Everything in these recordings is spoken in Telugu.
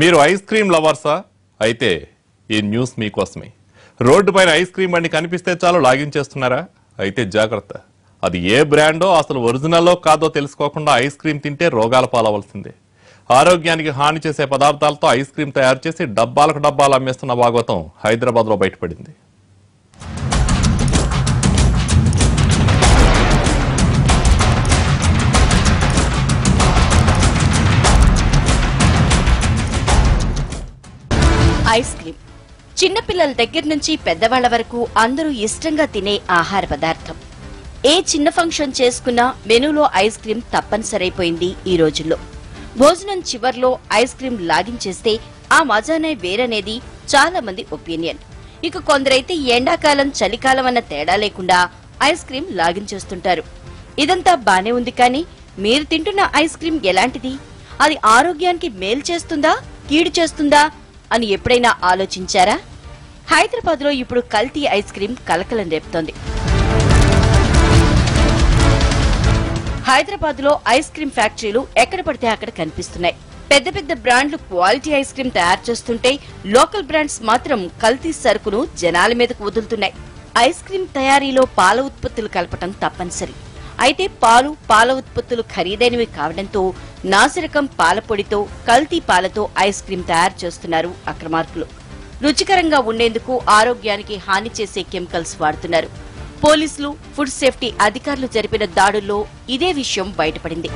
మీరు ఐస్ క్రీమ్ లవర్సా? అయితే ఈ న్యూస్ మీకోసమే. రోడ్డు పైన ఐస్ క్రీమ్ బండి కనిపిస్తే చాలు లాగిన్ చేస్తున్నారా? అయితే జాగ్రత్త. అది ఏ బ్రాండో అసలు ఒరిజినల్లో కాదో తెలుసుకోకుండా ఐస్ క్రీమ్ తింటే రోగాల పాలవలసిందే ఆరోగ్యానికి హాని చేసే పదార్థాలతో ఐస్ క్రీమ్ తయారు చేసి డబ్బాలకు డబ్బాలు అమ్మేస్తున్న భాగవతం హైదరాబాద్లో బయటపడింది. Ice cream. చిన్నపిల్లల దగ్గర నుంచి పెద్దవాళ్ళ వరకు అందరూ ఇష్టంగా తినే ఆహార పదార్థం. ఏ చిన్న ఫంక్షన్ చేసుకున్నా మెనూలో ఐస్ క్రీమ్ తప్పనిసరైపోయింది ఈ రోజుల్లో. భోజనం చివర్లో ఐస్ క్రీమ్ లాగించేస్తే ఆ మజానే వేరనేది చాలా మంది ఒపీనియన్. ఇక కొందరైతే ఎండాకాలం చలికాలం అన్న తేడా లేకుండా ఐస్ క్రీమ్ లాగించేస్తుంటారు ఇదంతా బానే ఉంది కానీ మీరు తింటున్న ఐస్ క్రీమ్ ఎలాంటిది? అది ఆరోగ్యానికి మేలు చేస్తుందా కీడు చేస్తుందా అని ఎప్పుడైనా ఆలోచించారా? హైదరాబాద్లో ఇప్పుడు కల్తీ ఐస్ క్రీమ్ కలకలం రేపుతోంది. హైదరాబాద్లో ఐస్ క్రీమ్ ఫ్యాక్టరీలు ఎక్కడ పడితే అక్కడ కనిపిస్తున్నాయి. పెద్ద పెద్ద బ్రాండ్లు క్వాలిటీ ఐస్ క్రీమ్ తయారు చేస్తుంటే లోకల్ బ్రాండ్స్ మాత్రం కల్తీ సరుకును జనాల మీదకు వదులుతున్నాయి. ఐస్ క్రీమ్ తయారీలో పాల ఉత్పత్తులు కలపటం తప్పనిసరి. అయితే పాలు పాల ఉత్పత్తులు ఖరీదైనవి కావడంతో నాసిరకం పాలపొడితో కల్తీ పాలతో ఐస్ క్రీమ్ తయారు చేస్తున్నారు అక్రమార్కులు. రుచికరంగా ఉండేందుకు ఆరోగ్యానికి హాని చేసే కెమికల్స్ వాడుతున్నారు. పోలీసులు ఫుడ్ సేఫ్టీ అధికారులు జరిపిన దాడుల్లో ఇదే విషయం బయటపడింది.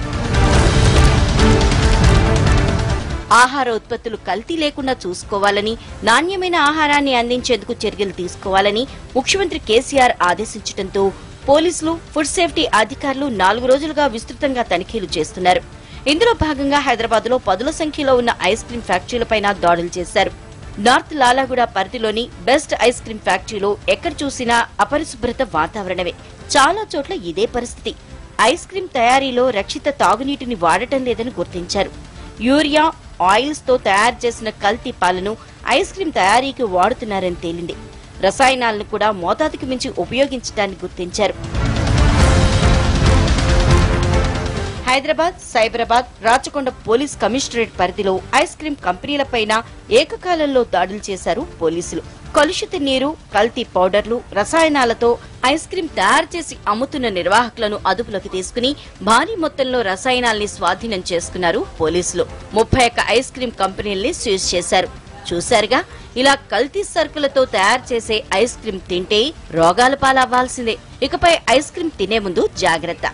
ఆహార ఉత్పత్తులు కల్తీ లేకుండా చూసుకోవాలని నాణ్యమైన ఆహారాన్ని అందించేందుకు చర్యలు తీసుకోవాలని ముఖ్యమంత్రి కేసీఆర్ ఆదేశించడంతో పోలీసులు ఫుడ్ సేఫ్టీ అధికారులు నాలుగు రోజులుగా విస్తృతంగా తనిఖీలు చేస్తున్నారు. ఇందులో భాగంగా హైదరాబాద్లో పదుల సంఖ్యలో ఉన్న ఐస్ క్రీం ఫ్యాక్టరీలపైన దాడులు చేశారు. నార్త్ లాలాగూడ పరిధిలోని బెస్ట్ ఐస్ క్రీం ఫ్యాక్టరీలో ఎక్కడ చూసినా అపరిశుభ్రత వాతావరణమే. చాలా చోట్ల ఇదే పరిస్థితి. ఐస్ క్రీం తయారీలో రక్షిత తాగునీటిని వాడటం లేదని గుర్తించారు. యూరియా ఆయిల్స్తో తయారు చేసిన కల్తీ పాలను ఐస్ క్రీం తయారీకి వాడుతున్నారని తేలింది. రసాయనాలను కూడా మోతాదుకు మించి ఉపయోగించడాన్ని గుర్తించారు. హైదరాబాద్ సైబరాబాద్ రాచకొండ పోలీస్ కమిషనరేట్ పరిధిలో ఐస్ క్రీం కంపెనీలపైన ఏకకాలంలో దాడులు చేశారు పోలీసులు. కలుషిత నీరు కల్తీ పౌడర్లు రసాయనాలతో ఐస్ క్రీం తయారు చేసి అమ్ముతున్న నిర్వాహకులను అదుపులోకి తీసుకుని భారీ మొత్తంలో రసాయనాల్ని స్వాధీనం చేసుకున్నారు పోలీసులు. ముప్పై ఒక్క ఐస్ క్రీం కంపెనీల్ని సీజ్ చేశారు. చూశారుగా ఇలా కల్తీ సరుకులతో తయారు చేసే ఐస్ క్రీమ్ తింటే రోగాల పాలవ్వాల్సిందే. ఇకపై ఐస్ క్రీమ్ తినే ముందు జాగ్రత్త.